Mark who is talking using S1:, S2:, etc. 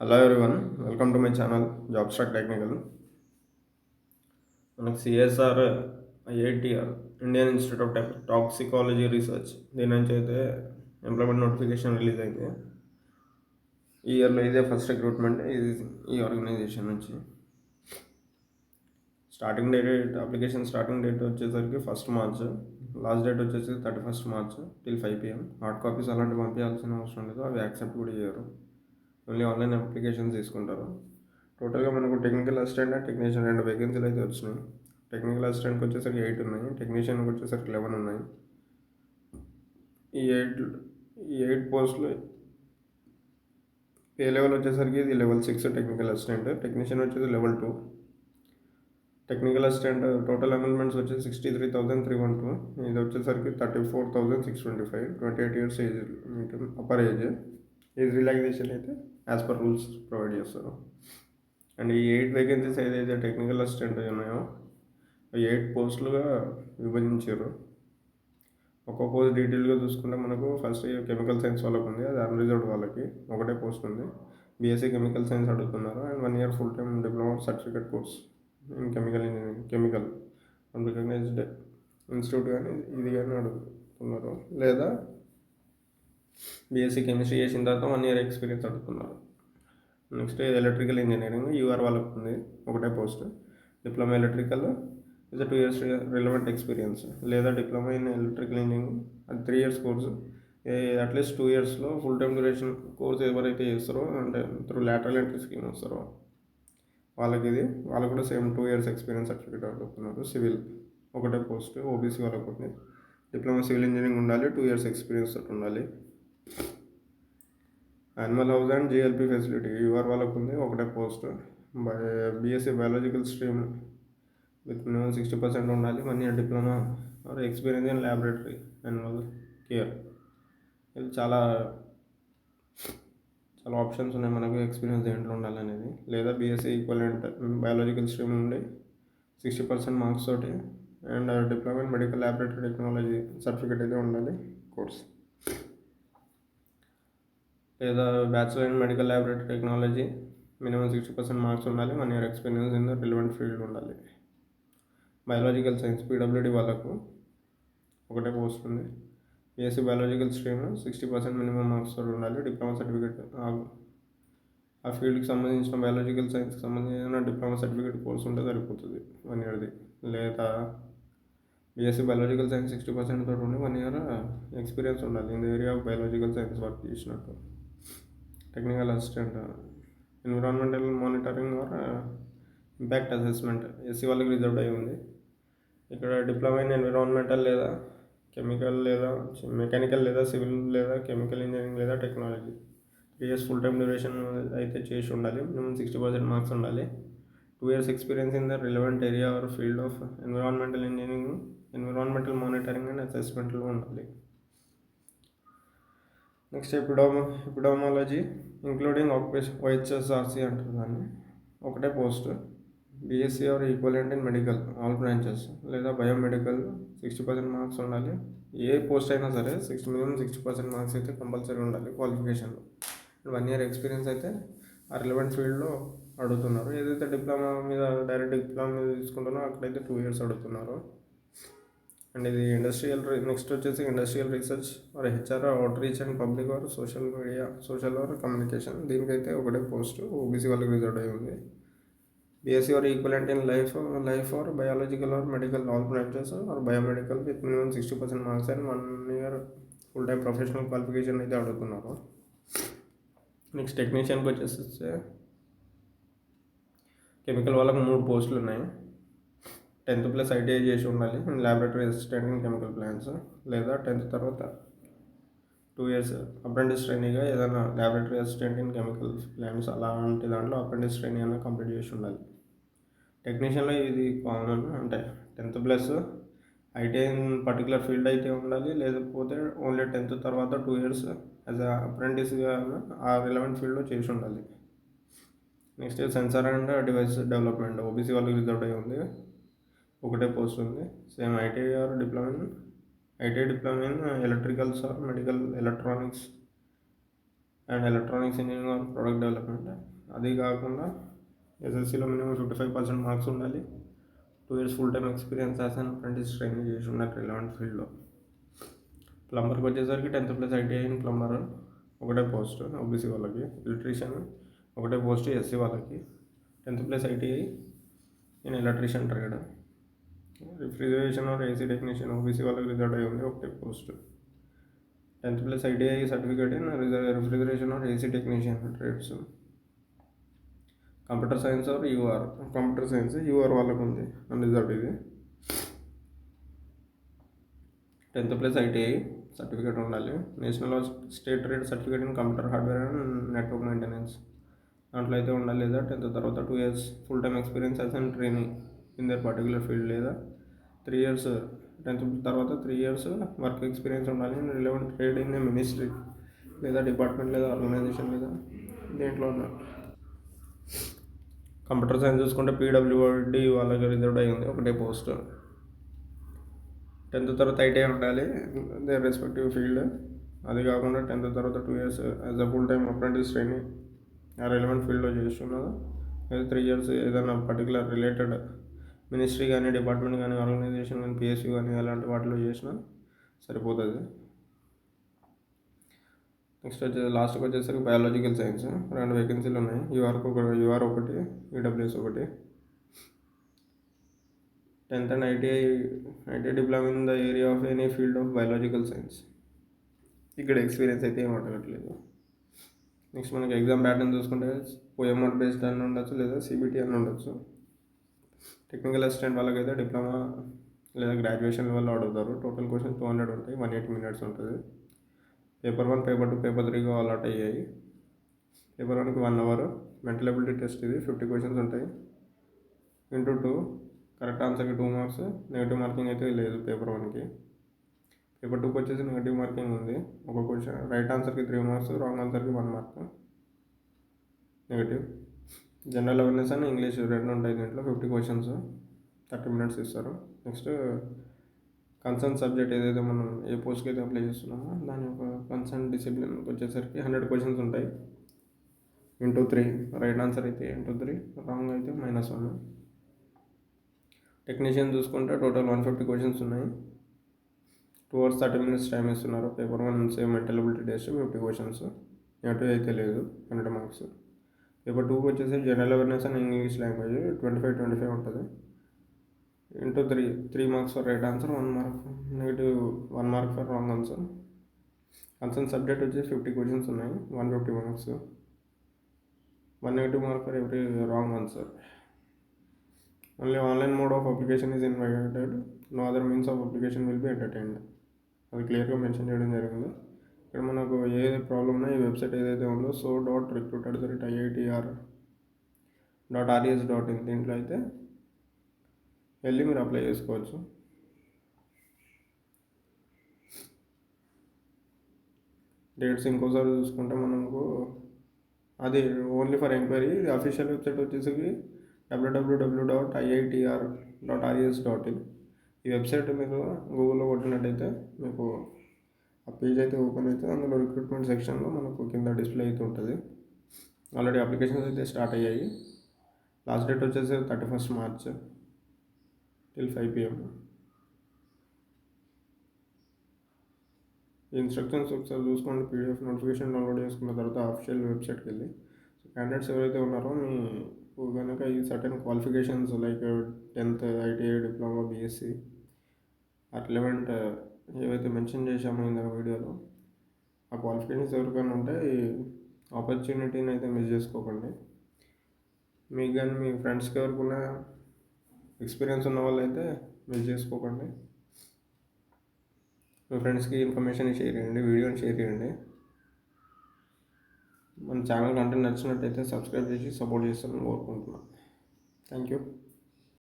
S1: Hello everyone welcome to my channel job stack technical మనకు CSR IITR Indian institute of tech toxicology research దీని నుంచి అయితే employment notification release అయింది ఈ ఇయర్లో ఇదే ఫస్ట్ రిక్రూట్మెంట్ ఇది ఈ ఆర్గనైజేషన్ నుంచి. Starting date application starting date వచ్చేసరికి ఫస్ట్ మార్చ్ లాస్ట్ డేట్ వచ్చేసి thirty first March till five PM hard copies అలాంటివి పంపించాల్సిన అవసరం లేదు అవి యాక్సెప్ట్ కూడా చేయరు. ఓన్లీ ఆన్లైన్ అప్లికేషన్స్ తీసుకుంటారు. టోటల్గా మనకు టెక్నికల్ అసిస్టెంట్ అండ్ టెక్నీషియన్ రెండు వేకెన్సీలు అయితే వచ్చినాయి. టెక్నికల్ అసిస్టెంట్కి వచ్చేసరికి ఎయిట్ ఉన్నాయి. టెక్నీషియన్కి వచ్చేసరికి లెవెన్ ఉన్నాయి. ఈ ఎయిట్ ఈ ఎయిట్ పోస్టులు ఏ లెవెల్ వచ్చేసరికి ఇది level six technical assistant technician వచ్చేసి level two. Technical assistant total amendments వచ్చి sixty three thousand three one two. ఇది వచ్చేసరికి thirty four thousand six twenty five. Twenty eight years age upper age. Age relaxation అయితే as per rules provide చేస్తారు. And ఈ eight vacancies ఏదైతే technical assistant ఉన్నాయో eight పోస్టులుగా విభజించారు. ఒక్కో పోస్ట్ డీటెయిల్గా చూసుకుంటే మనకు ఫస్ట్ కెమికల్ సైన్స్ వాళ్ళకు ఉంది అది అన్రిజర్వ్డ్ వాళ్ళకి ఒకటే పోస్ట్ ఉంది. బీఎస్సీ కెమికల్ సైన్స్ అడుగుతున్నారు and one year full time diploma certificate course in chemical engineering chemical recognised institute కానీ ఇది కానీ అడుగుతున్నారు. లేదా బీఎస్సీ కెమిస్ట్రీ చేసిన తర్వాత వన్ ఇయర్ ఎక్స్పీరియన్స్ అడుగుతున్నారు నెక్స్ట్ ఎలక్ట్రికల్ ఇంజనీరింగ్ యూఆర్ వాళ్ళకు ఉంది ఒకటే post diploma electrical is two years relevant experience లేదా డిప్లొమా ఇన్ ఎలక్ట్రికల్ ఇంజనీరింగ్ అది three years course at least two ఇయర్స్లో ఫుల్ టైం డ్యూరేషన్ కోర్స్ ఎవరైతే చేస్తారో అంటే త్రూ లాటరల్ ఎంట్రీ స్కీమ్ వస్తారో వాళ్ళకి ఇది వాళ్ళు కూడా same two years experience certificate అడుగుతున్నారు సివిల్ ఒకటే పోస్ట్ ఓబీసీ వాళ్ళకు ఉంది డిప్లొమా సివిల్ ఇంజనీరింగ్ ఉండాలి టూ ఇయర్స్ ఎక్స్పీరియన్స్ తోటి ఉండాలి. Animal house and GLP facility UR వాళ్ళకు ఉంది. ఒకటే post by BSc biological stream with minimum sixty percent ఉండాలి. One year diploma or experience in laboratory animal care ఇది చాలా చాలా ఆప్షన్స్ ఉన్నాయి. మనకు ఎక్స్పీరియన్స్ దేంట్లో ఉండాలనేది లేదా బీఎస్సీ ఈక్వలెంట్ బయాలజికల్ స్ట్రీమ్ నుండి సిక్స్టీ పర్సెంట్ మార్క్స్ తోటి. And diploma in medical laboratory technology certificate అయితే ఉండాలి. కోర్స్ లేదా bachelor in medical laboratory technology minimum sixty percent marks ఉండాలి one year experience in the relevant field ఉండాలి. Biological science PWD వాళ్ళకు ఒకటే post ఉంది. BSc biological stream sixty percent minimum marks తోటి ఉండాలి డిప్లొమా సర్టిఫికేట్ ఆ ఫీల్డ్కి సంబంధించిన బయాలజికల్ సైన్స్కి సంబంధించిన డిప్లొమా సర్టిఫికేట్ కోర్స్ ఉంటే సరిపోతుంది వన్ ఇయర్ది. లేదా BSc biological science sixty percent తోటి ఉండి వన్ ఇయర్ ఎక్స్పీరియన్స్ ఉండాలి in the area of biological science work చేసినట్టు. Technical assistant environmental monitoring or impact assessment SC వాళ్ళకి రిజర్వ్డ్ అయి ఉంది. ఇక్కడ డిప్లొమా ఇన్ ఎన్విరాన్మెంటల్ లేదా కెమికల్ లేదా మెకానికల్ లేదా సివిల్ లేదా కెమికల్ ఇంజనీరింగ్ లేదా technology. Three years full time duration అయితే చేసి ఉండాలి. మినిమం సిక్స్టీ పర్సెంట్ మార్క్స్ ఉండాలి. Two years experience in the relevant area or field of environmental engineering environmental monitoring and అసెస్మెంట్లో ఉండాలి. నెక్స్ట్ ఎపిడోమ ఎపిడోమాలజీ ఇంక్లూడింగ్ ఆక్యుపేషన్ వైఎస్ఆర్సీ అంటారు దాన్ని. ఒకటే post. BSc or equivalent in medical all branches లేదా biomedical sixty percent marks ఉండాలి. ఏ post అయినా సరే sixty minimum sixty percent marks అయితే కంపల్సరీ ఉండాలి క్వాలిఫికేషన్లో వన్ ఇయర్ ఎక్స్పీరియన్స్ అయితే ఆ రిలవెంట్ ఫీల్డ్లో అడుగుతున్నారు. ఏదైతే డిప్లొమా మీద డైరెక్ట్ డిప్లొమా మీద తీసుకుంటున్నారో అక్కడైతే టూ ఇయర్స్ అడుగుతున్నారు. అండ్ ఇది ఇండస్ట్రియల్ నెక్స్ట్ వచ్చేసి industrial research or HR outreach and public or social media social or communication. దీనికైతే ఒకటే పోస్ట్ ఓబీసీ వాళ్ళకి రిజర్వ్ అయి ఉంది. BSc or equivalent in life life or biological or medical all branches or biomedical with minimum sixty percent marks and one year full time professional qualification అయితే అడుగుతున్నారు. Next టెక్నీషియన్కి వచ్చేసి chemical వాళ్ళకి మూడు పోస్టులు ఉన్నాయి. టెన్త్ ప్లస్ ఐటీఐ చేసి ఉండాలి. Laboratory assistant in chemical plants లేదా టెన్త్ తర్వాత టూ ఇయర్స్ అప్రెంటిస్ ట్రైనీగా ఏదైనా laboratory assistant in chemical plants అలాంటి దాంట్లో అప్రెంటిస్ ట్రైనింగ్ అయినా కంప్లీట్ చేసి ఉండాలి. టెక్నీషియన్లో ఇది కామన్ అంటే tenth plus ITI particular field అయితే ఉండాలి. లేకపోతే ఓన్లీ టెన్త్ తర్వాత టూ ఇయర్స్ యాజ్ అ అప్రెంటిస్గా ఆ రిలవెంట్ ఫీల్డ్లో చేసి ఉండాలి. Next sensor and device development OBC వాళ్ళకి రిజర్వ్ అయి ఉంది. ఒకటే పోస్ట్ ఉంది. Same ITI or diploma in ITI diploma in electricals or medical electronics and electronics engineering or product development. అది కాకుండా ఎస్ఎస్సిలో minimum fifty five percent marks ఉండాలి. Two years full time experience as and apprentice training చేసి ఉన్నారు relevant ఫీల్డ్లో. ప్లంబర్కి వచ్చేసరికి tenth plus ITI in plumber ఒకటే post OBC వాళ్ళకి. ఎలక్ట్రీషియన్ ఒకటే పోస్ట్ ఎస్సీ వాళ్ళకి. Tenth plus ITI in electrician trade refrigeration or AC technician OBC వాళ్ళకి రిజర్వ్ అయ్యింది ఉంది. ఒకటే post tenth plus ITI certificate in refrigeration or AC technician trades computer science or UR computer science UR వాళ్ళకు ఉంది. Unreserved ఇది. Tenth plus ITI certificate ఉండాలి. National state trade certificate in computer hardware and network maintenance దాంట్లో అయితే ఉండాలి లేదా? Tenth తర్వాత two years full time experience as and training in their particular field లేదా? త్రీ ఇయర్స్ టెన్త్ తర్వాత three years work experience ఉండాలి. Relevant trade in ministry లేదా department లేదా ఆర్గనైజేషన్ లేదా దేంట్లో ఉన్న. కంప్యూటర్ సైన్స్ చూసుకుంటే పీడబ్ల్యూడి వాళ్ళకి రిజర్వ్డ్ అయి ఉంది. ఒకటే పోస్ట్ టెన్త్ తర్వాత ఐటీఐ ఉండాలి. దే రెస్పెక్టివ్ ఫీల్డ్ అది కాకుండా టెన్త్ తర్వాత two years as a full time apprentice training ఆ రిలవెంట్ ఫీల్డ్లో చేస్తున్నదా లేదా త్రీ ఇయర్స్ ఏదైనా పర్టికులర్ రిలేటెడ్ మినిస్ట్రీ కానీ డిపార్ట్మెంట్ కానీ ఆర్గనైజేషన్ కానీ పిఎస్యూ కానీ అలాంటి వాటిలో చేసినా సరిపోతుంది. నెక్స్ట్ వచ్చేసి లాస్ట్కి వచ్చేసరికి బయాలజికల్ సైన్స్. రెండు వేకెన్సీలు ఉన్నాయి. యూఆర్కి ఒక యూఆర్ ఒకటి ఈడబ్ల్యూఎస్ ఒకటి. Tenth and ITI ITI diploma in the area of any field of biological science. ఇక్కడ ఎక్స్పీరియన్స్ అయితే ఏం అడగట్లేదు. నెక్స్ట్ మనకి ఎగ్జామ్ ప్యాటర్న్ చూసుకుంటే ఓఎంఆర్ బేస్డ్ అని ఉండొచ్చు లేదా సిబిటీ అని ఉండొచ్చు. టెక్నికల్ అసిస్టెంట్ వాళ్ళకైతే డిప్లొమా లేదా గ్రాడ్యుయేషన్ వాళ్ళు అడుగుతారు. టోటల్ క్వశ్చన్స్ టూ హండ్రెడ్ ఉంటాయి. వన్ ఎయిటీ మినిట్స్ ఉంటుంది. Paper one paper two paper త్రీగా allot అయ్యాయి. పేపర్ వన్కి one hour mental ability test ఇది. ఫిఫ్టీ క్వశ్చన్స్ ఉంటాయి. ఇంటూ టూ కరెక్ట్ ఆన్సర్కి టూ మార్క్స్ నెగిటివ్ మార్కింగ్ అయితే లేదు పేపర్ వన్కి పేపర్ టూకి వచ్చేసి నెగిటివ్ మార్కింగ్ ఉంది. ఒక క్వశ్చన్ రైట్ ఆన్సర్కి three marks wrong ఆన్సర్కి one mark negative general awareness and English రెండు ఉంటాయి దీంట్లో ఫిఫ్టీ క్వశ్చన్స్ థర్టీ మినిట్స్ ఇస్తారు. నెక్స్ట్ కన్సర్న్ సబ్జెక్ట్ ఏదైతే మనం ఏ పోస్ట్కి అయితే అప్లై చేస్తున్నామో దాని యొక్క కన్సర్న్ డిసిప్లిన్కి వచ్చేసరికి హండ్రెడ్ క్వశ్చన్స్ ఉంటాయి. ఇంటూ త్రీ రైట్ ఆన్సర్ అయితే ఇంటూ త్రీ రాంగ్ అయితే మైనస్ వన్ టెక్నీషియన్ చూసుకుంటే టోటల్ వన్ ఫిఫ్టీ క్వశ్చన్స్ ఉన్నాయి. Two hours thirty minutes time ఇస్తున్నారు. Paper one same mental ability test fifty questions negative అయితే లేదు హండ్రెడ్ మార్క్స్ పేపర్ టూకి వచ్చేసి general awareness and English language twenty five twenty five ఉంటుంది into three three marks for right answer one mark negative one mark for wrong answer concern subject వచ్చి fifty questions ఉన్నాయి one fifty marks one negative mark for every wrong answer only online mode of application is invited no other means of application will be entertained అది క్లియర్గా mention చేయడం జరిగింది. ఇక్కడ మనకు ఏ problem ఉన్నా ఈ వెబ్సైట్ ఏదైతే ఉందో so dot recruited that IITR dot RES dot in దీంట్లో అయితే వెళ్ళి మీరు అప్లై చేసుకోవచ్చు. డేట్స్ ఇంకోసారి చూసుకుంటే మనకు అది only for enquiry official website వచ్చేసి WWW dot IITR dot RES dot in ఈ వెబ్సైట్ మీరు గూగుల్లో కొట్టినట్టయితే మీకు ఆ పేజ్ అయితే ఓపెన్ అవుతుంది అందులో రిక్రూట్మెంట్ సెక్షన్లో మనకు కింద డిస్ప్లే అయితే ఉంటుంది. ఆల్రెడీ అప్లికేషన్స్ అయితే స్టార్ట్ అయ్యాయి. లాస్ట్ డేట్ వచ్చేసి thirty first March till five PM instructions ఒకసారి చూసుకోండి. పీడిఎఫ్ నోటిఫికేషన్ డౌన్లోడ్ చేసుకున్న తర్వాత అఫిషియల్ వెబ్సైట్కి వెళ్ళి. సో క్యాండిడేట్స్ ఎవరైతే ఉన్నారో మీ కనుక ఈ certain qualifications like tenth ITI diploma BSc at లెవెంట్ ఏవైతే మెన్షన్ చేశామో ఇందాక వీడియోలో ఆ క్వాలిఫికేషన్స్ ఎవరికైనా ఉంటే ఈ ఆపర్చునిటీని అయితే మిస్ చేసుకోకండి. మీకు కానీ మీ ఫ్రెండ్స్కి ఎవరికైనా ఎక్స్పీరియన్స్ ఉన్న వాళ్ళు అయితే మిస్ చేసుకోకండి. మీ ఫ్రెండ్స్కి ఇన్ఫర్మేషన్ షేర్ చేయండి వీడియోని షేర్ చేయండి. మన ఛానల్ కంటెంట్ నచ్చినట్టయితే సబ్స్క్రైబ్ చేసి సపోర్ట్ చేస్తారని కోరుకుంటున్నాను థ్యాంక్ యూ